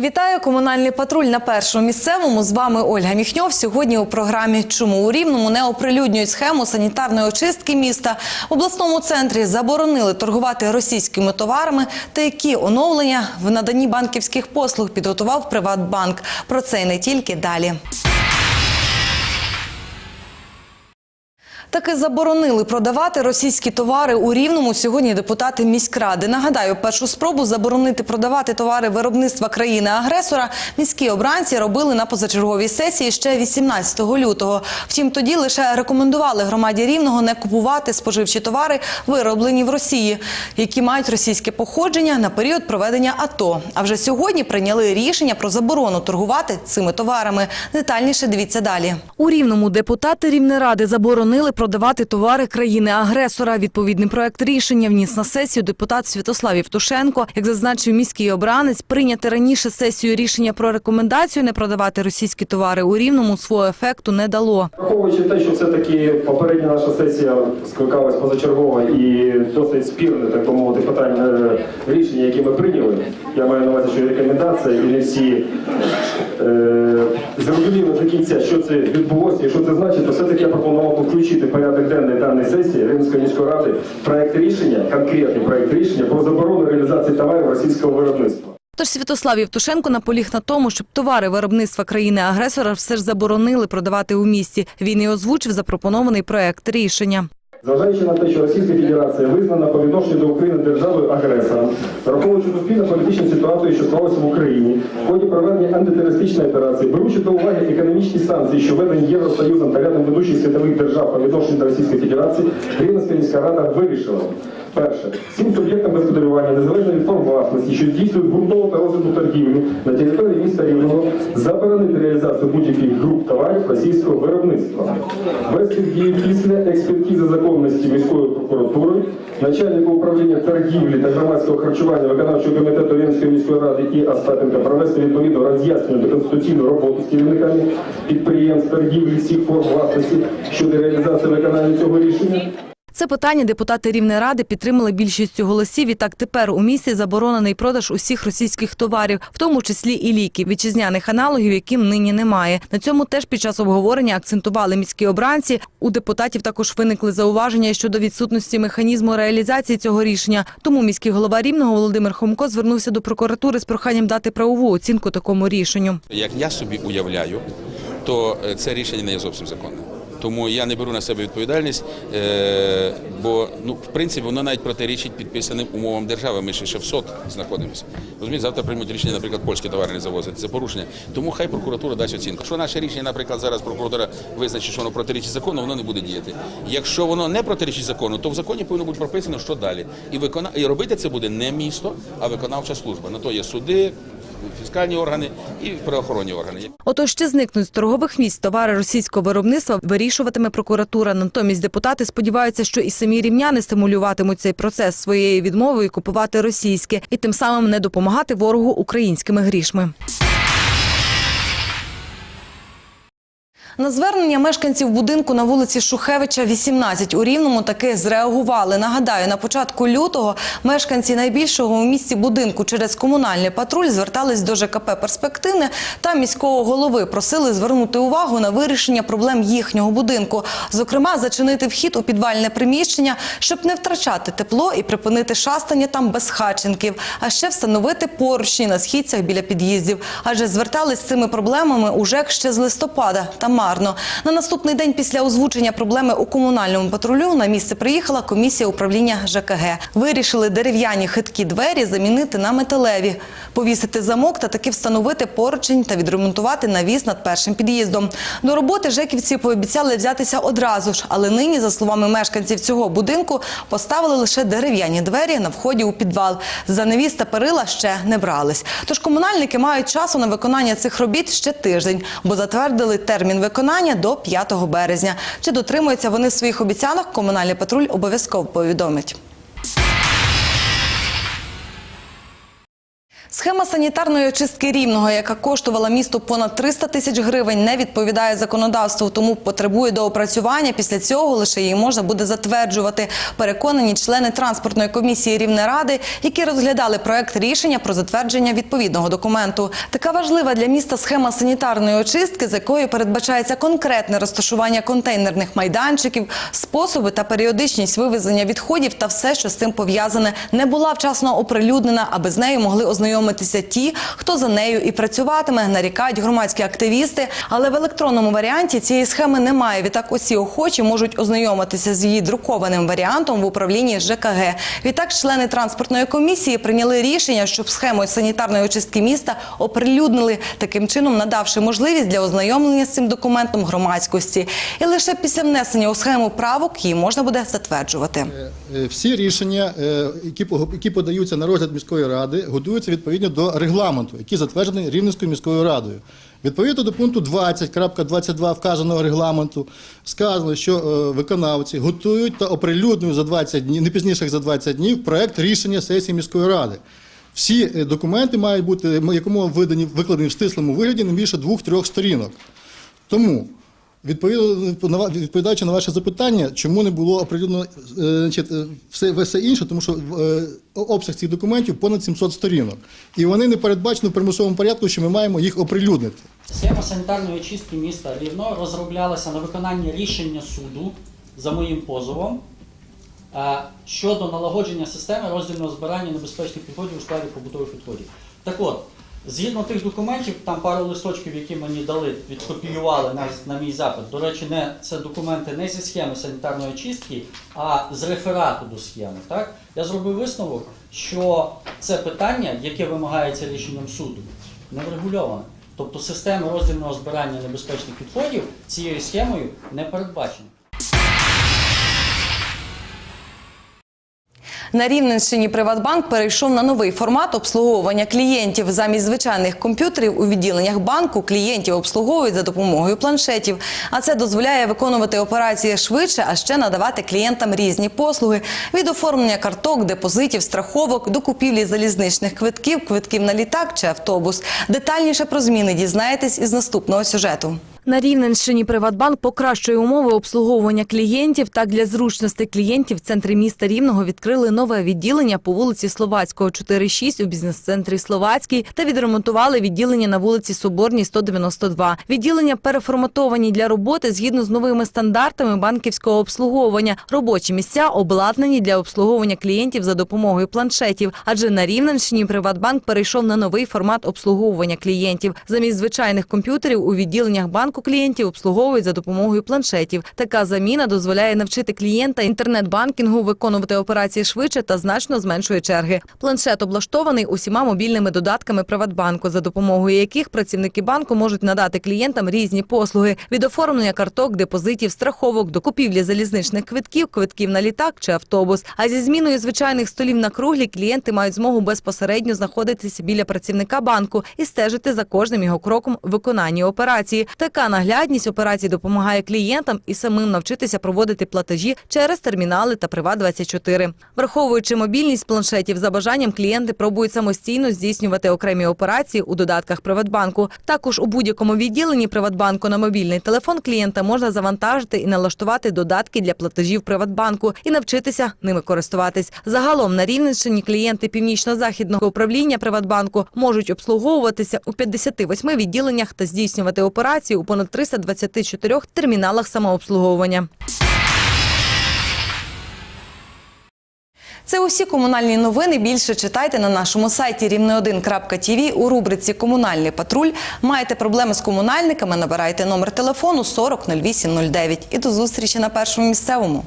Вітаю комунальний патруль на першому місцевому. З вами Ольга Міхньов. Сьогодні у програмі Чому у Рівному не оприлюднюють схему санітарної очистки міста. В обласному центрі заборонили торгувати російськими товарами. Та які оновлення в наданні банківських послуг підготував Приватбанк. Про це і не тільки далі. Таки заборонили продавати російські товари у Рівному сьогодні депутати міськради. Нагадаю, першу спробу заборонити продавати товари виробництва країни-агресора міські обранці робили на позачерговій сесії ще 18 лютого. Втім, тоді лише рекомендували громаді Рівного не купувати споживчі товари, вироблені в Росії, які мають російське походження на період проведення АТО. А вже сьогодні прийняли рішення про заборону торгувати цими товарами. Детальніше дивіться далі. У Рівному депутати Рівнеради заборонили продавати товари країни-агресора. Відповідний проект рішення вніс на сесію депутат Святослав Євтушенко. Як зазначив міський обранець, прийняти раніше сесію рішення про рекомендацію не продавати російські товари у Рівному свого ефекту не дало. Враховуючи те, що все-таки попередня наша сесія скликалась позачергово і досить спірне, так би мовити, питання е, рішення, які ми прийняли. Я маю на увазі, що рекомендація, і не всі зрозуміли до кінця, що це відбулося і що це значить, то все-таки я пропонував включити порядок денний даної сесії Рівненської міської ради проект рішення, конкретний проект рішення про заборону реалізації товарів російського виробництва. Тож Святослав Євтушенко наполіг на тому, щоб товари виробництва країни-агресора все ж заборонили продавати у місті. Він і озвучив запропонований проект рішення. Зважаючи на те, що Російська Федерація визнана по відношенню до України державою агресором, враховуючи суспільно політичну ситуацію, що склалася в Україні, в ході проведення антитерористичної операції, беручи до уваги економічні санкції, що введені Євросоюзом та рядом ведучих світових держав по відношенню до Російської Федерації, Рівненська міська рада вирішила. Перше, всім суб'єктам господарювання, незалежно від форм власності, що здійснюють ґрунтову та розвитку торгівлю на території міста Рівного, заборонити реалізацію будь-яких груп товарів російського виробництва. Вести в дію після експертизи законності міською прокуратурою, начальника управління торгівлі та громадського харчування виконавчого комітету Рівненської міської ради і Остапенка провести відповідну роз'яснювальну та конституційну роботу з керівниками підприємств торгівлі всіх форм власності щодо реалізації виконання цього рішення. Це питання депутати Рівнеради підтримали більшістю голосів. І так тепер у місті заборонений продаж усіх російських товарів, в тому числі і ліків, вітчизняних аналогів, яким нині немає. На цьому теж під час обговорення акцентували міські обранці. У депутатів також виникли зауваження щодо відсутності механізму реалізації цього рішення. Тому міський голова Рівного Володимир Хомко звернувся до прокуратури з проханням дати правову оцінку такому рішенню. Як я собі уявляю, то е, це рішення не є зовсім законним. Тому я не беру на себе відповідальність, е, бо ну в принципі воно навіть протирічить підписаним умовам держави. Ми ще ще в СОТ знаходимося. Розумієте, завтра приймуть рішення, наприклад, польські товари не завозити. Це порушення. Тому хай прокуратура дасть оцінку. Якщо наше рішення, наприклад, зараз прокуратура визначить, що воно протирічить закону, воно не буде діяти. Якщо воно не протирічить закону, то в законі повинно бути прописано, що далі. І викона... і робити це буде не місто, а виконавча служба. На то є суди, фіскальні органи і правоохоронні органи. Отож, чи зникнуть з торгових місць товари російського виробництва, вирішуватиме прокуратура. Натомість депутати сподіваються, що і самі рівняни стимулюватимуть цей процес своєю відмовою купувати російське і тим самим не допомагати ворогу українськими грішми. На звернення мешканців будинку на вулиці Шухевича, 18 у Рівному таки зреагували. Нагадаю, на початку лютого мешканці найбільшого у місті будинку через комунальний патруль звертались до ЖКП «Перспективне» та міського голови. Просили звернути увагу на вирішення проблем їхнього будинку. Зокрема, зачинити вхід у підвальне приміщення, щоб не втрачати тепло і припинити шастання там без хаченків, а ще встановити поручні на східцях біля під'їздів. Адже звертались з цими проблемами у ЖЕК ще з листопада та марно. На наступний день після озвучення проблеми у комунальному патрулю на місце приїхала комісія управління ЖКГ. Вирішили дерев'яні хиткі двері замінити на металеві, повісити замок та таки встановити поручень та відремонтувати навіс над першим під'їздом. До роботи жеківці пообіцяли взятися одразу ж, але нині, за словами мешканців цього будинку, поставили лише дерев'яні двері на вході у підвал. За навіс та перила ще не брались. Тож комунальники мають часу на виконання цих робіт ще тиждень, бо затвердили термін виконання до 5 березня. Чи дотримуються вони своїх обіцянок, комунальний патруль обов'язково повідомить. Схема санітарної очистки рівного, яка коштувала місту понад 300 тисяч гривень, не відповідає законодавству, тому потребує доопрацювання. Після цього лише її можна буде затверджувати. Переконані члени транспортної комісії Рівнеради, які розглядали проект рішення про затвердження відповідного документу. Така важлива для міста схема санітарної очистки, з якою передбачається конкретне розташування контейнерних майданчиків, способи та періодичність вивезення відходів та все, що з цим пов'язане, не була вчасно оприлюднена, аби з нею могли ознайомитися ті, хто за нею і працюватиме, нарікають громадські активісти. Але в електронному варіанті цієї схеми немає. Відтак, усі охочі можуть ознайомитися з її друкованим варіантом в управлінні ЖКГ. Відтак, члени транспортної комісії прийняли рішення, щоб схему санітарної очистки міста оприлюднили, таким чином надавши можливість для ознайомлення з цим документом громадськості. І лише після внесення у схему правок її можна буде затверджувати. Е, Всі рішення, е, які подаються на розгляд міської ради, готуються відповідно до регламенту, який затверджений Рівненською міською радою. Відповідно до пункту 20.22 вказаного регламенту сказано, що е, виконавці готують та оприлюднюють за 20 днів, не пізніше за 20 днів, проект рішення сесії міської ради. Всі е, документи мають бути якому видані викладені в стислому вигляді не більше двох-трьох сторінок. Тому, відповідно, відповідаючи на ваше запитання, чому не було оприлюднено е, е, все, все інше, тому що е, обсяг цих документів понад 700 сторінок. І вони не передбачені в примусовому порядку, що ми маємо їх оприлюднити. Схема санітарної очистки міста Рівно розроблялася на виконання рішення суду за моїм позовом щодо налагодження системи роздільного збирання небезпечних відходів у складі побутових відходів. Так от, згідно тих документів, там пару листочків, які мені дали, відкопіювали на, на мій запит. До речі, не, це документи не зі схеми санітарної очистки, а з реферату до схеми. Так? Я зробив висновок, що це питання, яке вимагається рішенням суду, не врегульоване. Тобто система роздільного збирання небезпечних відходів цією схемою не передбачена. На Рівненщині Приватбанк перейшов на новий формат обслуговування клієнтів. Замість звичайних комп'ютерів у відділеннях банку клієнтів обслуговують за допомогою планшетів. А це дозволяє виконувати операції швидше, а ще надавати клієнтам різні послуги від оформлення карток, депозитів, страховок до купівлі залізничних квитків, квитків на літак чи автобус. Детальніше про зміни дізнаєтесь із наступного сюжету. На Рівненщині Приватбанк покращує умови обслуговування клієнтів. Так для зручності клієнтів в центрі міста Рівного відкрили нове відділення по вулиці Словацького, 4-6 у бізнес-центрі Словацький та відремонтували відділення на вулиці Соборній, 192. Відділення переформатовані для роботи згідно з новими стандартами банківського обслуговування. Робочі місця обладнані для обслуговування клієнтів за допомогою планшетів. Адже на Рівненщині Приватбанк перейшов на новий формат обслуговування клієнтів. Замість звичайних комп'ютерів у відділеннях банку клієнтів обслуговують за допомогою планшетів. Така заміна дозволяє навчити клієнта інтернет-банкінгу виконувати операції швидше та значно зменшує черги. Планшет облаштований усіма мобільними додатками Приватбанку, за допомогою яких працівники банку можуть надати клієнтам різні послуги від оформлення карток, депозитів, страховок до купівлі залізничних квитків, квитків на літак чи автобус. А зі зміною звичайних столів на круглі клієнти мають змогу безпосередньо знаходитися біля працівника банку і стежити за кожним його кроком в виконанні операції. Така наглядність операцій допомагає клієнтам і самим навчитися проводити платежі через термінали та Приват 24 Враховуючи мобільність планшетів, за бажанням клієнти пробують самостійно здійснювати окремі операції у додатках Приватбанку. Також у будь-якому відділенні Приватбанку на мобільний телефон клієнта можна завантажити і налаштувати додатки для платежів Приватбанку і навчитися ними користуватись. Загалом на Рівненщині клієнти північно-західного управління Приватбанку можуть обслуговуватися у 58 відділеннях та здійснювати операції у понад 324 терміналах самообслуговування. Це усі комунальні новини. Більше читайте на нашому сайті рівне1.тв у рубриці Комунальний патруль. Маєте проблеми з комунальниками? Набирайте номер телефону 40 08 09. І до зустрічі на першому місцевому.